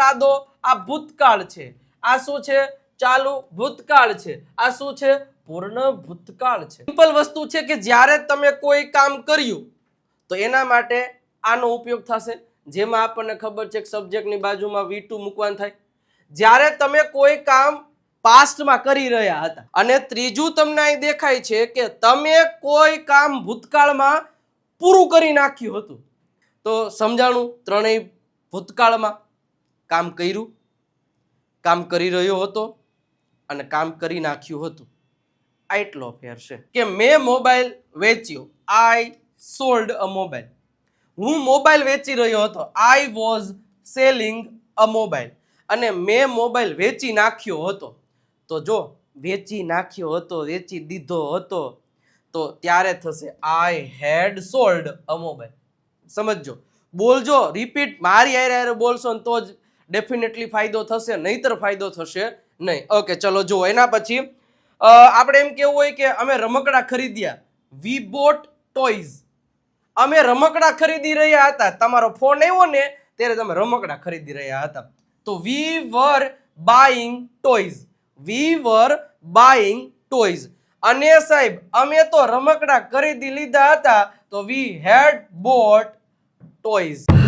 સાદો, આ ભૂતકાળ છે. આ શું છે? ચાલુ ભૂતકાળ છે. આ શું છે? પૂર્ણ ભૂતકાળ છે. સિમ્પલ વસ્તુ છે કે જ્યારે તમે કોઈ કામ કર્યું, તો એના માટે આનો ઉપયોગ થશે. જેમાં આપણને ખબર છે કે સબ્જેક્ટની બાજુમાં વી ટુ મૂકવાનું થાય. જ્યારે તમે કોઈ કામ પાસ્ટમાં કરી રહ્યા હતા, અને ત્રીજું તમને અહીં દેખાય છે કે તમે કોઈ કામ ભૂતકાળમાં પૂરું કરી નાખ્યું હતું. તો સમજાણું? ત્રણેય ભૂતકાળમાં કામ કર્યું, કામ કરી રહ્યો હતો અને કામ કરી નાખ્યું હતું. આ એટલો ફેર છે કે મેં મોબાઈલ વેચ્યો. આઈ સોલ્ડ અ મોબાઈલ હું મોબાઈલ વેચી રહ્યો હતો. I was selling a mobile અને મેં મોબાઈલ વેચી નાખ્યો હતો. તો જો વેચી નાખ્યો હતો, વેચી દીધો હતો, તો ત્યારે થશે આઈ હેડ સોલ્ડ અ મોબાઈલ સમજજો. બોલજો રિપીટ મારી હારે હારે બોલશો ને તો જ ડેફિનેટલી ફાયદો થશે, નહીતર ફાયદો થશે નહીં. ઓકે ચલો જુઓ. એના પછી આપણે એમ કેવું હોય કે અમે રમકડા ખરીદ્યા. વી બોટ ટોયઝ અમે રમકડા ખરીદી રહ્યા હતા. તમારો ફોન આવ્યો ને, ત્યારે તમે રમકડા ખરીદી રહ્યા હતા. તો we were buying toys we were buying toys અને સાહેબ, અમે તો રમકડા ખરીદી લીધા હતા. તો વી હેડ બોટ ટોયઝ